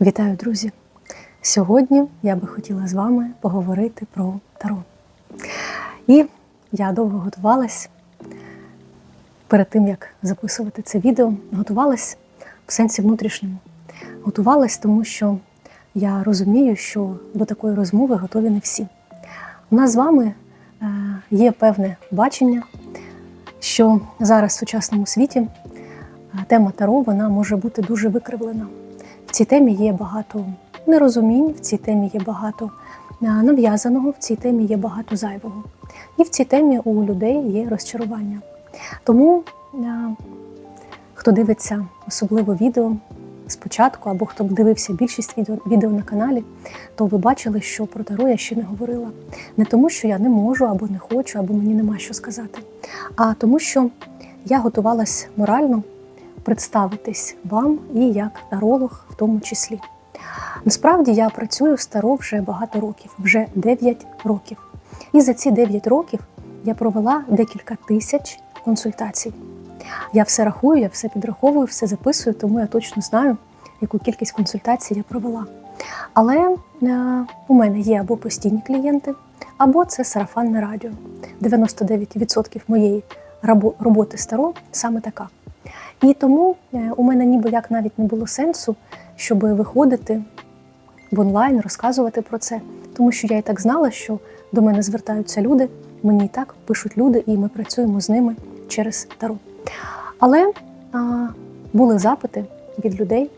Вітаю, друзі! Сьогодні я би хотіла з вами поговорити про Таро. І я довго готувалась перед тим, як записувати це відео, готувалась в сенсі внутрішньому. Готувалась, тому що я розумію, що до такої розмови готові не всі. У нас з вами е, є певне бачення, що зараз в сучасному світі е, тема Таро вона може бути дуже викривлена. Цій темі є багато нерозумінь, в цій темі є багато е, нав'язаного, в цій темі є багато зайвого. І в цій темі у людей є розчарування. Тому, е, хто дивиться особливо відео спочатку, або хто дивився більшість відео, відео на каналі, то ви бачили, що про Таро я ще не говорила. Не тому, що я не можу, або не хочу, або мені нема що сказати, а тому, що я готувалась морально представитись вам і як таролог в тому числі. Насправді я працюю з таро вже багато років, вже 9 років. І за ці 9 років я провела декілька тисяч консультацій. Я все рахую, я все підраховую, все записую, тому я точно знаю, яку кількість консультацій я провела. Але е, у мене є або постійні клієнти, або це сарафанне радіо. 99% моєї роботи з таро саме така. І тому е, у мене ніби як навіть не було сенсу, щоб виходити в онлайн, розказувати про це, тому що я і так знала, що до мене звертаються люди, мені і так пишуть люди, і ми працюємо з ними через таро. Але а, були запити від людей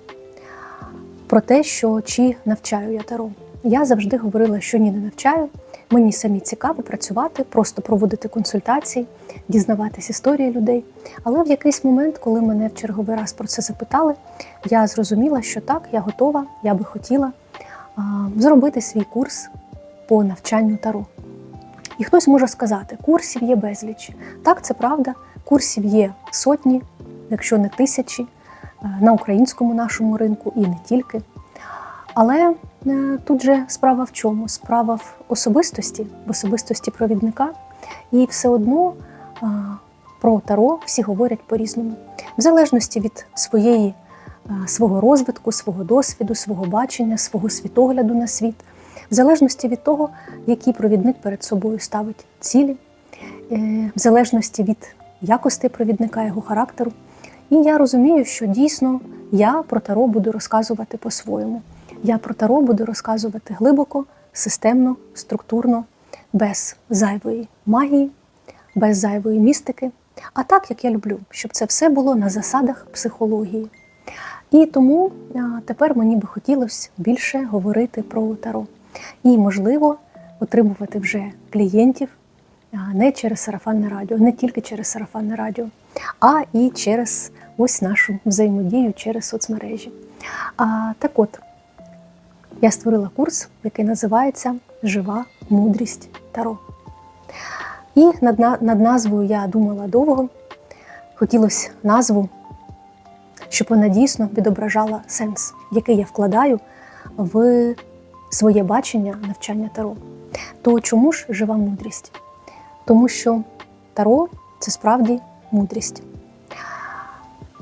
про те, що чи навчаю я таро. Я завжди говорила, що ні, не навчаю. Мені самі цікаво працювати, просто проводити консультації, дізнаватись історії людей. Але в якийсь момент, коли мене в черговий раз про це запитали, я зрозуміла, що так, я готова, я би хотіла зробити свій курс по навчанню таро. І хтось може сказати, курсів є безліч. Так, це правда, курсів є сотні, якщо не тисячі, е, на українському нашому ринку і не тільки. Але е, тут же справа в чому? Справа в особистості, в особистості провідника. І все одно про таро всі говорять по-різному, в залежності від своєї, свого розвитку, свого досвіду, свого бачення, свого світогляду на світ, в залежності від того, який провідник перед собою ставить цілі, е, в залежності від якостей провідника, його характеру. І я розумію, що дійсно я про таро буду розказувати по-своєму. Я про таро буду розказувати глибоко, системно, структурно, без зайвої магії, без зайвої містики, а так, як я люблю, щоб це все було на засадах психології. І тому тепер мені би хотілося більше говорити про таро. І, можливо, отримувати вже клієнтів не через сарафанне радіо, не тільки через сарафанне радіо, а і через ось нашу взаємодію через соцмережі. А, так от, я створила курс, який називається Жива мудрість Таро. І над, над назвою я думала довго. Хотілося назву, щоб вона дійсно відображала сенс, який я вкладаю в своє бачення навчання Таро. То чому ж жива мудрість? Тому що Таро це справді мудрість.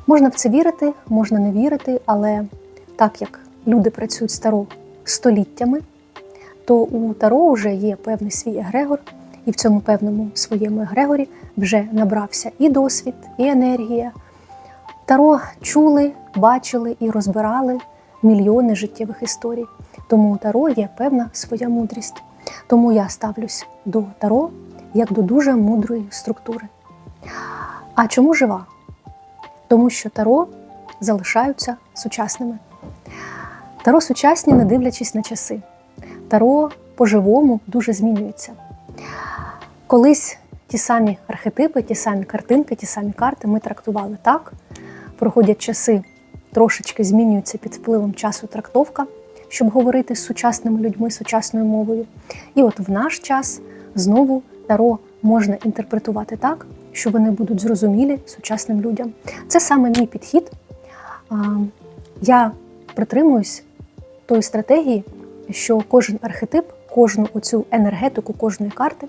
Можна в це вірити, можна не вірити, але так як люди працюють з Таро століттями, то у Таро вже є певний свій егрегор, і в цьому певному своєму егрегорі вже набрався і досвід, і енергія. Таро чули, бачили і розбирали мільйони життєвих історій. Тому у Таро є певна своя мудрість. Тому я ставлюсь до Таро як до дуже мудрої структури. А чому жива? Тому що Таро залишаються сучасними. Таро сучасні, не дивлячись на часи. Таро по-живому дуже змінюється. Колись ті самі архетипи, ті самі картинки, ті самі карти ми трактували так. Проходять часи, трошечки змінюється під впливом часу трактовка, щоб говорити з сучасними людьми, сучасною мовою. І от в наш час знову таро можна інтерпретувати так, що вони будуть зрозумілі сучасним людям. Це саме мій підхід. Я притримуюсь тої стратегії, що кожен архетип, кожну оцю енергетику кожної карти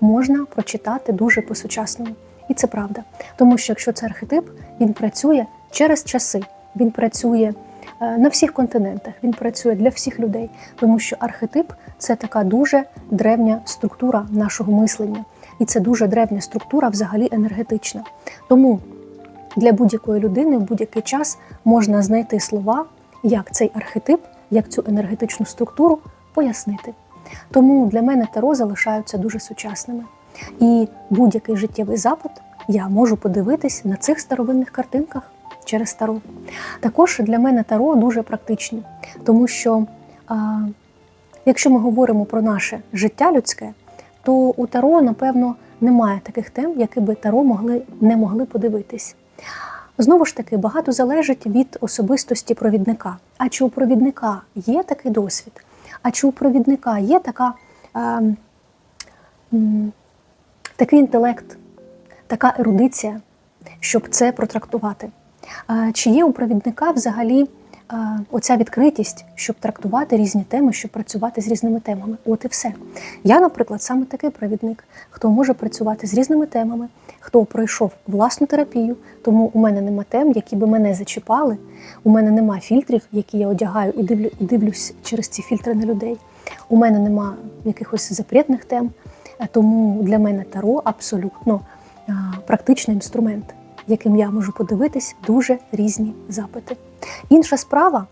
можна прочитати дуже по-сучасному. І це правда. Тому що якщо це архетип, він працює через часи, він працює е, на всіх континентах. Він працює для всіх людей, тому що архетип це така дуже древня структура нашого мислення, і це дуже древня структура, взагалі енергетична. Тому для будь-якої людини в будь-який час можна знайти слова, як цей архетип, як цю енергетичну структуру пояснити. Тому для мене таро залишаються дуже сучасними. І будь-який життєвий запит я можу подивитись на цих старовинних картинках через таро. Також для мене таро дуже практичні, тому що а, якщо ми говоримо про наше життя людське, то у таро, напевно, немає таких тем, які би таро могли, не могли подивитись. Знову ж таки, багато залежить від особистості провідника. А чи у провідника є такий досвід? А чи у провідника є така, е, м, такий інтелект, така ерудиція, щоб це протрактувати? Е, Чи є у провідника взагалі оця відкритість, щоб трактувати різні теми, щоб працювати з різними темами? От і все. Я, наприклад, саме такий провідник, хто може працювати з різними темами, хто пройшов власну терапію, тому у мене нема тем, які би мене зачіпали. У мене нема фільтрів, які я одягаю і дивлю, дивлюсь через ці фільтри на людей. У мене нема якихось запретних тем. Е, Тому для мене таро абсолютно практичний інструмент, яким я можу подивитись дуже різні запити. Інша справа,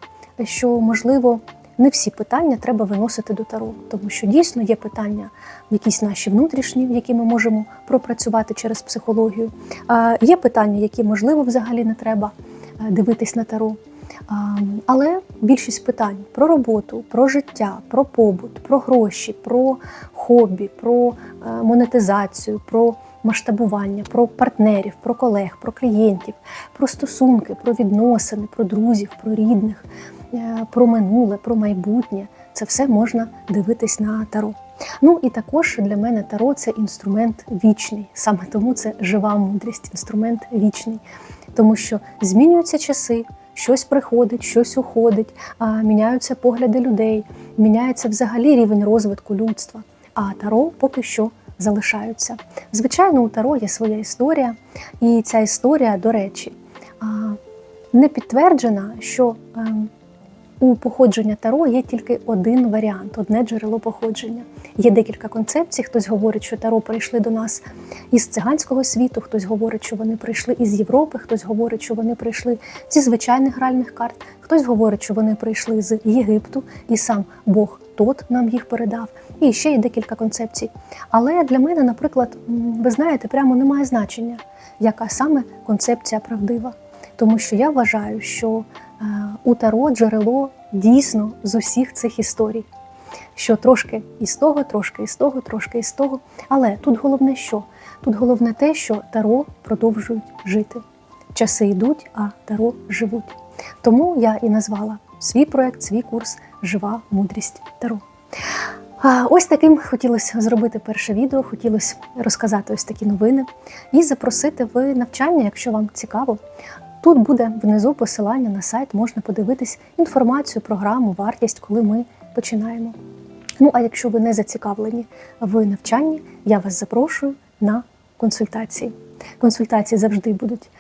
що можливо не всі питання треба виносити до таро, тому що дійсно є питання, якісь наші внутрішні, які ми можемо пропрацювати через психологію. Є питання, які можливо взагалі не треба е, дивитись на таро. Але більшість питань про роботу, про життя, про побут, про гроші, про хобі, про е, монетизацію, про масштабування, про партнерів, про колег, про клієнтів, про стосунки, про відносини, про друзів, про рідних, е, про минуле, про майбутнє. Це все можна дивитись на таро. Ну і також для мене таро це інструмент вічний. Саме тому це жива мудрість, інструмент вічний. Тому що змінюються часи, щось приходить, щось уходить, міняються погляди людей, міняється взагалі рівень розвитку людства. А таро поки що залишаються. Звичайно, у таро є своя історія, і ця історія, до речі, не підтверджена, що ем, у походження таро є тільки один варіант, одне джерело походження. Є декілька концепцій. Хтось говорить, що таро прийшли до нас із циганського світу, хтось говорить, що вони прийшли із Європи, хтось говорить, що вони прийшли зі звичайних гральних карт, хтось говорить, що вони прийшли з Єгипту, і сам Бог тот нам їх передав. І ще є декілька концепцій. Але для мене, наприклад, ви знаєте, прямо немає значення, яка саме концепція правдива. Тому що я вважаю, що у таро джерело дійсно з усіх цих історій. Що трошки із того, трошки із того, трошки із того. Але тут головне що? Тут головне те, що таро продовжують жити. Часи йдуть, а таро живуть. Тому я і назвала свій проект, свій курс Жива мудрість таро. Ось таким хотілося зробити перше відео, хотілося розказати ось такі новини і запросити в навчання, якщо вам цікаво. Тут буде внизу посилання на сайт, можна подивитись інформацію, програму, вартість, коли ми починаємо. Ну а якщо ви не зацікавлені в навчанні, я вас запрошую на консультації. Консультації завжди будуть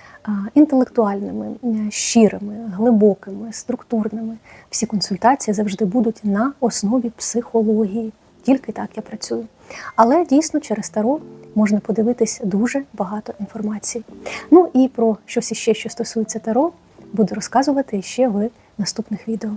інтелектуальними, щирими, глибокими, структурними. Всі консультації завжди будуть на основі психології. Тільки так я працюю. Але дійсно через таро можна подивитись дуже багато інформації. Ну і про щось іще, що стосується таро, буду розказувати ще в наступних відео.